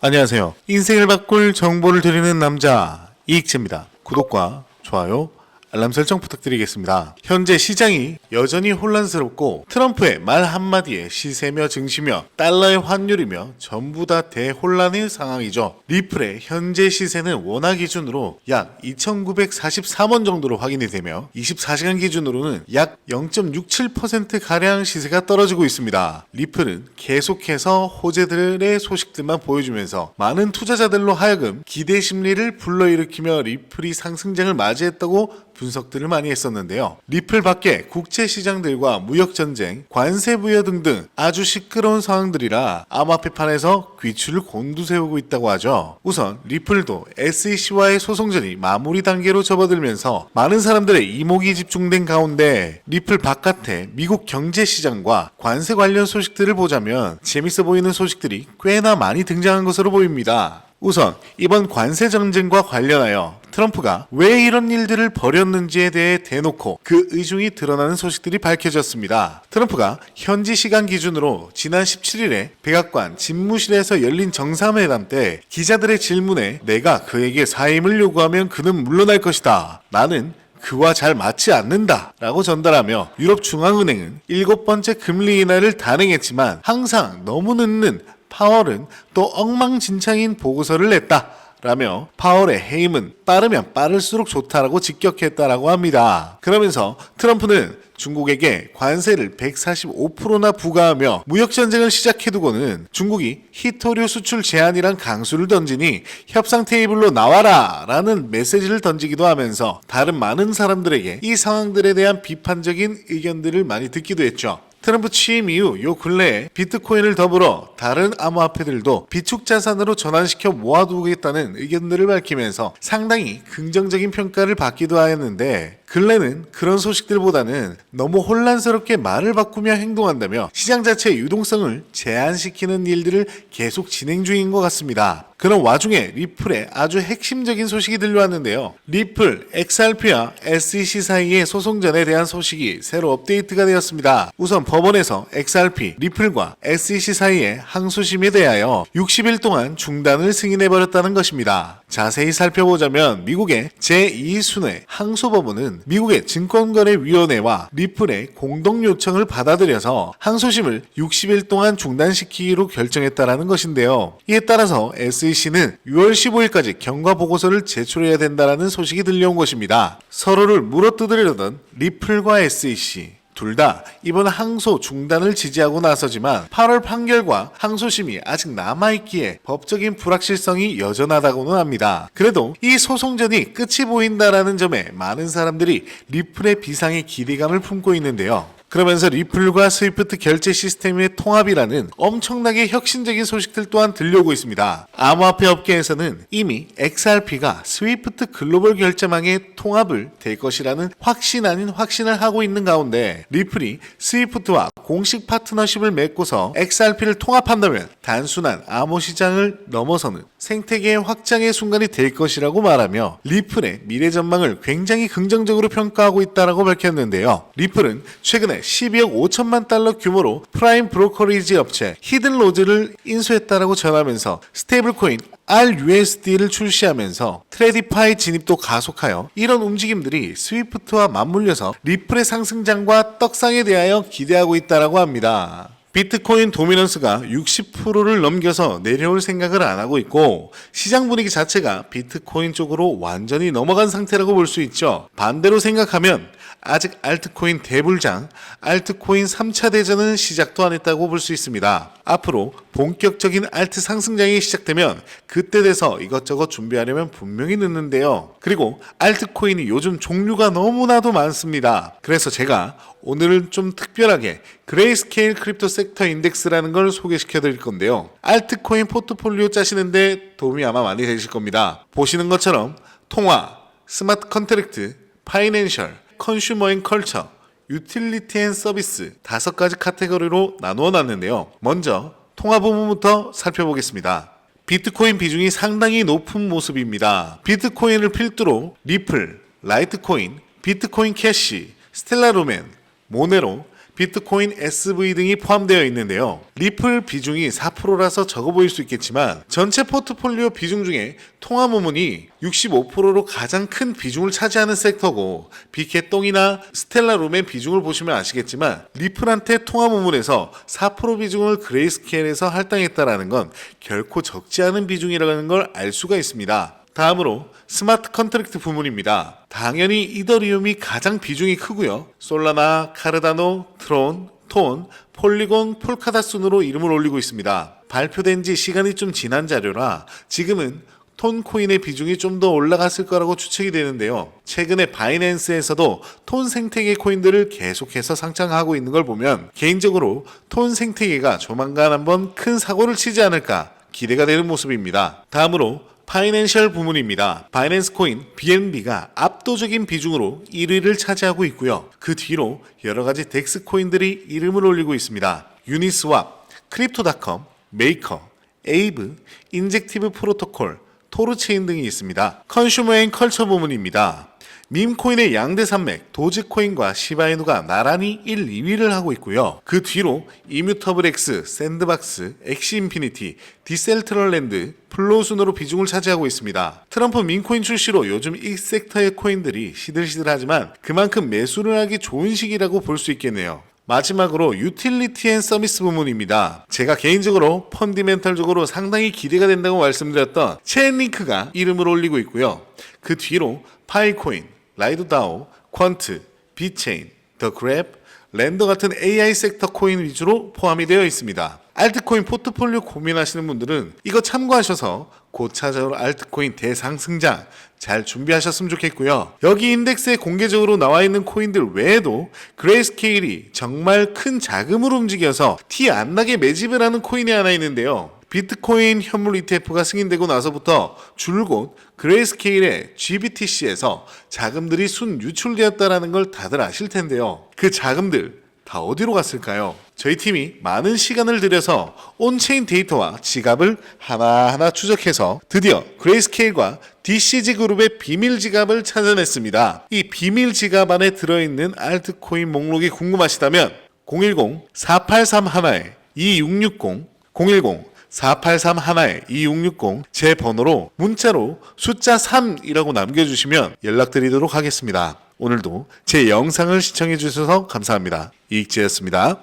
안녕하세요. 인생을 바꿀 정보를 드리는 남자 이익재입니다. 구독과 좋아요, 알람 설정 부탁드리겠습니다. 현재 시장이 여전히 혼란스럽고 트럼프의 말 한마디에 시세며 증시며 달러의 환율이며 전부 다 대혼란의 상황이죠. 리플의 현재 시세는 원화 기준으로 약 2,943원 정도로 확인이 되며 24시간 기준으로는 약 0.67%가량 시세가 떨어지고 있습니다. 리플은 계속해서 호재들의 소식들만 보여주면서 많은 투자자들로 하여금 기대 심리를 불러일으키며 리플이 상승장을 맞이했다고 분석들을 많이 했었는데요. 리플 밖에 국제 시장들과 무역 전쟁, 관세 부여 등등 아주 시끄러운 상황들이라 암호화폐판에서 귀추를 곤두세우고 있다고 하죠. 우선 리플도 SEC와의 소송전이 마무리 단계로 접어들면서 많은 사람들의 이목이 집중된 가운데 리플 바깥에 미국 경제 시장과 관세 관련 소식들을 보자면 재밌어 보이는 소식들이 꽤나 많이 등장한 것으로 보입니다. 우선 이번 관세 전쟁과 관련하여 트럼프가 왜 이런 일들을 벌였는지에 대해 대놓고 그 의중이 드러나는 소식들이 밝혀졌습니다. 트럼프가 현지 시간 기준으로 지난 17일에 백악관 집무실에서 열린 정상회담 때 기자들의 질문에 내가 그에게 사임을 요구하면 그는 물러날 것이다. 나는 그와 잘 맞지 않는다 라고 전달하며 유럽중앙은행은 일곱 번째 금리 인하를 단행했지만 항상 너무 늦는 파월은 또 엉망진창인 보고서를 냈다. 라며 파월의 해임은 빠르면 빠를수록 좋다라고 직격했다라고 합니다. 그러면서 트럼프는 중국에게 관세를 145%나 부과하며 무역 전쟁을 시작해두고는 중국이 히토류 수출 제한이란 강수를 던지니 협상 테이블로 나와라 라는 메시지를 던지기도 하면서 다른 많은 사람들에게 이 상황들에 대한 비판적인 의견들을 많이 듣기도 했죠. 트럼프 취임 이후 요 근래에 비트코인을 더불어 다른 암호화폐들도 비축 자산으로 전환시켜 모아두겠다는 의견들을 밝히면서 상당히 긍정적인 평가를 받기도 하였는데 근래는 그런 소식들보다는 너무 혼란스럽게 말을 바꾸며 행동한다며 시장 자체의 유동성을 제한시키는 일들을 계속 진행 중인 것 같습니다. 그런 와중에 리플의 아주 핵심적인 소식이 들려왔는데요. 리플, XRP와 SEC 사이의 소송전에 대한 소식이 새로 업데이트가 되었습니다. 우선 법원에서 XRP, 리플과 SEC 사이의 항소심에 대하여 60일 동안 중단을 승인해버렸다는 것입니다. 자세히 살펴보자면 미국의 제2순회 항소법원은 미국의 증권거래위원회와 리플의 공동 요청을 받아들여서 항소심을 60일 동안 중단시키기로 결정했다라는 것인데요. 이에 따라서 SEC는 6월 15일까지 경과 보고서를 제출해야 된다라는 소식이 들려온 것입니다. 서로를 물어뜯으려던 리플과 SEC 둘 다 이번 항소 중단을 지지하고 나서지만 8월 판결과 항소심이 아직 남아있기에 법적인 불확실성이 여전하다고는 합니다. 그래도 이 소송전이 끝이 보인다라는 점에 많은 사람들이 리플의 비상의 기대감을 품고 있는데요. 그러면서 리플과 스위프트 결제 시스템의 통합이라는 엄청나게 혁신적인 소식들 또한 들려오고 있습니다. 암호화폐 업계에서는 이미 XRP가 스위프트 글로벌 결제망의 통합을 될 것이라는 확신 아닌 확신을 하고 있는 가운데 리플이 스위프트와 공식 파트너십을 맺고서 XRP를 통합한다면 단순한 암호 시장을 넘어서는 생태계의 확장의 순간이 될 것이라고 말하며 리플의 미래 전망을 굉장히 긍정적으로 평가하고 있다라고 밝혔는데요. 리플은 최근에 12억 5천만 달러 규모로 프라임 브로커리지 업체 히든로즈를 인수했다라고 전하면서 스테이블코인 RUSD를 출시하면서 트레디파이 진입도 가속하여 이런 움직임들이 스위프트와 맞물려서 리플의 상승장과 떡상에 대하여 기대하고 있다라고 합니다. 비트코인 도미넌스가 60%를 넘겨서 내려올 생각을 안 하고 있고 시장 분위기 자체가 비트코인 쪽으로 완전히 넘어간 상태라고 볼 수 있죠. 반대로 생각하면 아직 알트코인 대불장, 알트코인 3차 대전은 시작도 안 했다고 볼 수 있습니다. 앞으로 본격적인 알트 상승장이 시작되면 그때 돼서 이것저것 준비하려면 분명히 늦는데요. 그리고 알트코인이 요즘 종류가 너무나도 많습니다. 그래서 제가 오늘은 좀 특별하게 그레이스케일 크립토 섹터 인덱스라는 걸 소개시켜 드릴 건데요. 알트코인 포트폴리오 짜시는데 도움이 아마 많이 되실 겁니다. 보시는 것처럼 통화, 스마트 컨트랙트, 파이낸셜, 컨슈머 앤 컬처, 유틸리티 앤 서비스 다섯 가지 카테고리로 나누어 놨는데요. 먼저 통화 부분부터 살펴보겠습니다. 비트코인 비중이 상당히 높은 모습입니다. 비트코인을 필두로 리플, 라이트코인, 비트코인 캐시, 스텔라 루멘, 모네로, 비트코인 SV 등이 포함되어 있는데요. 리플 비중이 4%라서 적어 보일 수 있겠지만 전체 포트폴리오 비중 중에 통화 무문이 65%로 가장 큰 비중을 차지하는 섹터고 비켓똥이나 스텔라룸의 비중을 보시면 아시겠지만 리플한테 통화 무문에서 4% 비중을 그레이스케일에서 할당했다라는 건 결코 적지 않은 비중이라는 걸 알 수가 있습니다. 다음으로 스마트 컨트랙트 부문입니다. 당연히 이더리움이 가장 비중이 크고요. 솔라나, 카르다노, 트론, 톤, 폴리곤, 폴카다 순으로 이름을 올리고 있습니다. 발표된 지 시간이 좀 지난 자료라 지금은 톤 코인의 비중이 좀 더 올라갔을 거라고 추측이 되는데요. 최근에 바이낸스에서도 톤 생태계 코인들을 계속해서 상장하고 있는 걸 보면 개인적으로 톤 생태계가 조만간 한번 큰 사고를 치지 않을까 기대가 되는 모습입니다. 다음으로 파이낸셜 부문입니다. 바이낸스 코인 BNB가 압도적인 비중으로 1위를 차지하고 있고요. 그 뒤로 여러 가지 덱스 코인들이 이름을 올리고 있습니다. 유니스왑, 크립토닷컴, 메이커, 에이브, 인젝티브 프로토콜, 토르체인 등이 있습니다. 컨슈머 앤 컬처 부문입니다. 밈코인의 양대 산맥 도지코인과 시바이누가 나란히 1, 2위를 하고 있고요. 그 뒤로 이뮤터블 X, 샌드박스, 엑시 인피니티, 디셀트럴랜드, 플로우 순으로 비중을 차지하고 있습니다. 트럼프 밈코인 출시로 요즘 이 섹터의 코인들이 시들시들하지만 그만큼 매수를 하기 좋은 시기라고 볼 수 있겠네요. 마지막으로 유틸리티 앤 서비스 부문입니다. 제가 개인적으로 펀디멘탈적으로 상당히 기대가 된다고 말씀드렸던 체인링크가 이름을 올리고 있고요. 그 뒤로 파이코인, 라이드다오, 퀀트, 비체인, 더 그랩, 랜더 같은 AI 섹터 코인 위주로 포함이 되어 있습니다. 알트코인 포트폴리오 고민하시는 분들은 이거 참고하셔서 곧 찾아올 알트코인 대상승장 잘 준비하셨으면 좋겠고요. 여기 인덱스에 공개적으로 나와 있는 코인들 외에도 그레이스케일이 정말 큰 자금을 움직여서 티 안 나게 매집을 하는 코인이 하나 있는데요. 비트코인 현물 ETF가 승인되고 나서부터 줄곧 그레이스케일의 GBTC에서 자금들이 순 유출되었다라는 걸 다들 아실 텐데요. 그 자금들 다 어디로 갔을까요? 저희 팀이 많은 시간을 들여서 온체인 데이터와 지갑을 하나하나 추적해서 드디어 그레이스케일과 DCG 그룹의 비밀 지갑을 찾아냈습니다. 이 비밀 지갑 안에 들어있는 알트코인 목록이 궁금하시다면 010-483-1-2660 010 483-1-2660 제 번호로 문자로 숫자 3이라고 남겨주시면 연락드리도록 하겠습니다. 오늘도 제 영상을 시청해 주셔서 감사합니다. 이익재였습니다.